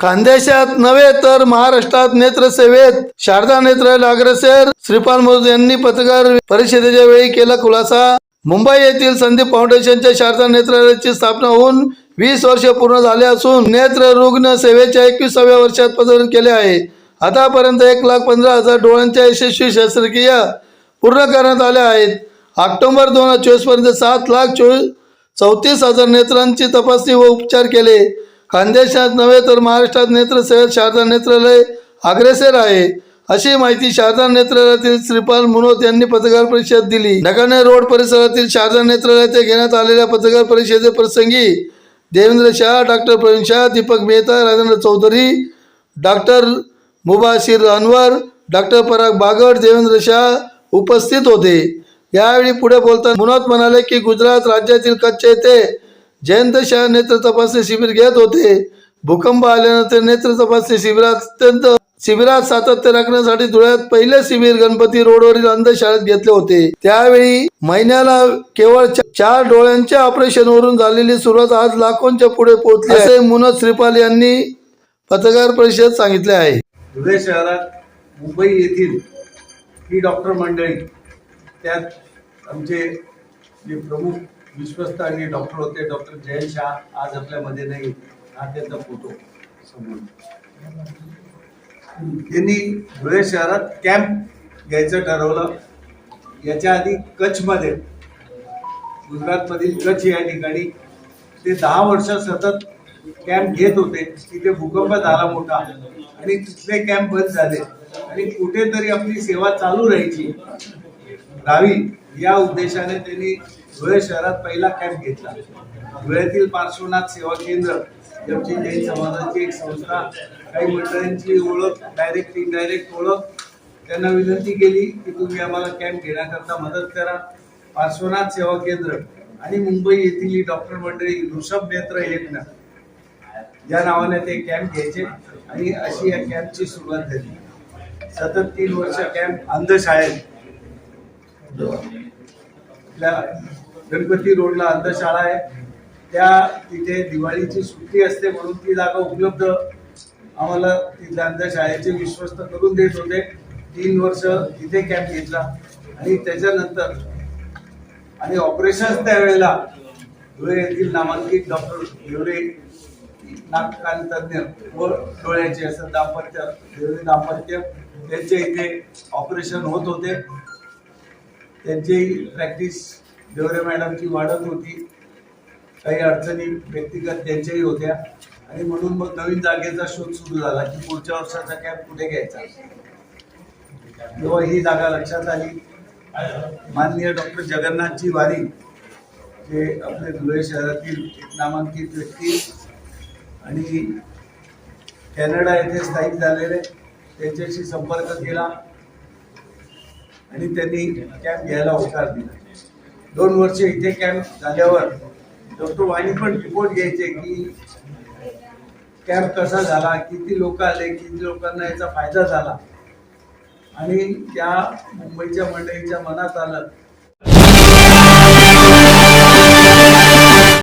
खानदेशात नव्हे तर महाराष्ट्रात नेत्रसेवेत. शारदा नेत्रालय अग्रसेर श्रीपाल मोदी यांनी पत्रकार परिषदेच्या वेळी केला खुलासा. मुंबई येथील संदीप फाउंडेशनच्या शारदा नेत्रालयाची स्थापना होऊन वीस वर्ष पूर्ण झाले असून नेत्र रुग्ण सेवेच्या एकविसाव्या वर्षात पसरण केले आहे. आतापर्यंत एक लाख पंधरा हजार डोळ्यांच्या यशस्वी शस्त्रक्रिया पूर्ण करण्यात आल्या आहेत. ऑक्टोबर दोन हजार चोवीसपर्यंत सात लाख चोवीस चौतीस हजार नेत्रांची तपासणी व उपचार केले. खानदेशात नव्हे तर महाराष्ट्रात नेत्रसेवेत शारदा नेत्रालय अग्रेसर आहे. अशी माहिती शारदा नेत्रालयातील श्रीपाल मुनोत यांनी पत्रकार परिषद दिली. नकाने रोड परिसरातील शारदा नेत्रालयात घेण्यात आलेल्या पत्रकार परिषदे प्रसंगी Devendra Shah doctor Praveen Shah Deepak Mehta Rajendra Chaudhari doctor Mubashir Anwar doctor Parag Bagad Devendra Shah उपस्थित होते. यावेळी पुढे बोलताना मुनोत म्हणाले की गुजरात राज्यातील कच्छ येथे जयंत शाह नेत्र तपासणी शिबिर घेत होते. भूकंप आल्यानंतर नेत्र तपासणी शिबिरात अत्यंत शिबिरात सातत्य राखण्यासाठी धुळ्यात पहिले शिबिर गणपती रोडवरील अंधशाळेत घेतले होते. त्यावेळी महिन्याला केवळ चार डोळ्यांच्या ऑपरेशन वरून झालेली सुरुवात आज लाखोंच्या पुढे पोहोचली असे मुनत श्रीपाल यांनी पत्रकार परिषद सांगितले आहे. धुळे शहरात मुंबई येथील ही डॉक्टर मंडळी त्यात आमचे जे प्रमुख विश्वस्त आणि डॉक्टर होते डॉक्टर जयंत शाह आज आपल्यामध्ये नाही. हा त्यांचा फोटो. समोर त्यांनी धुळे शहरात कॅम्प घ्यायचं ठरवलं. याच्या आधी कच्छमध्ये गुजरातमधील कच्छ या ठिकाणी ते दहा वर्ष सतत कॅम्प घेत होते. तिथे भूकंप झाला मोठा आणि तिथले कॅम्प बंद झाले. आणि कुठेतरी आपली सेवा चालू राहायची. राहावी या उद्देशाने त्यांनी धुळे शहरात पहिला कॅम्प घेतला. धुळ्यातील पार्श्वनाथ सेवा केंद्र ही आमची जैन समाजाची एक संस्था काही मंडळींची ओळख डायरेक्ट इनडायरेक्ट ओळख. त्यांना विनंती केली की तुम्ही आम्हाला कॅम्प घेण्याकरता मदत करा. पार्श्वनाथ सेवा केंद्र आणि मुंबई येथील ही डॉक्टर मंडळी ऋषभ नेत्र यज्ञ या नावाने ते कॅम्प घ्यायचे आणि अशी या कॅम्पची सुरुवात झाली. सतत तीन वर्ष कॅम्प अंधशाळेत. गणपती रोडला अंधशाळा आहे. त्या तिथे दिवाळीची सुट्टी असते म्हणून ती जागा उपलब्ध आम्हाला तिथल्या अंधशाळेचे विश्वस्त करून देत होते. तीन वर्ष तिथे कॅम्प घेतला आणि त्याच्यानंतर आणि ऑपरेशन त्यावेळेला धुळे येथील नामांकित डॉक्टर हिवरे नाक तज्ञ व डोळ्याचे असं दाम्पत्य हिवरे दाम्पत्य त्यांच्या इथे ऑपरेशन होत होते. त्यांची प्रॅक्टिस देवरे मॅडमची वाढत होती. काही अडचणी व्यक्तिगत त्यांच्याही होत्या. आणि म्हणून मग नवीन जागेचा शोध सुरू झाला की पुढच्या वर्षाचा कॅम्प कुठे घ्यायचा? तेव्हा ही जागा लक्षात आली. माननीय डॉक्टर जगन्नाथजी वारी जे आपले धुळे शहरातील एक नामांकित व्यक्ती आणि कॅनडा येथे स्थायिक झालेले त्यांच्याशी संपर्क केला आणि त्यांनी कॅम्प घ्यायला होकार दिला. दोन वर्ष इथे कॅम्प झाल्यावर डॉक्टर वाणी पण रिपोर्ट घ्यायचे की कॅम्प कसा झाला किती लोक आले किती लोकांना याचा फायदा झाला. आणि त्या मुंबईच्या मंडळीच्या मनात आलं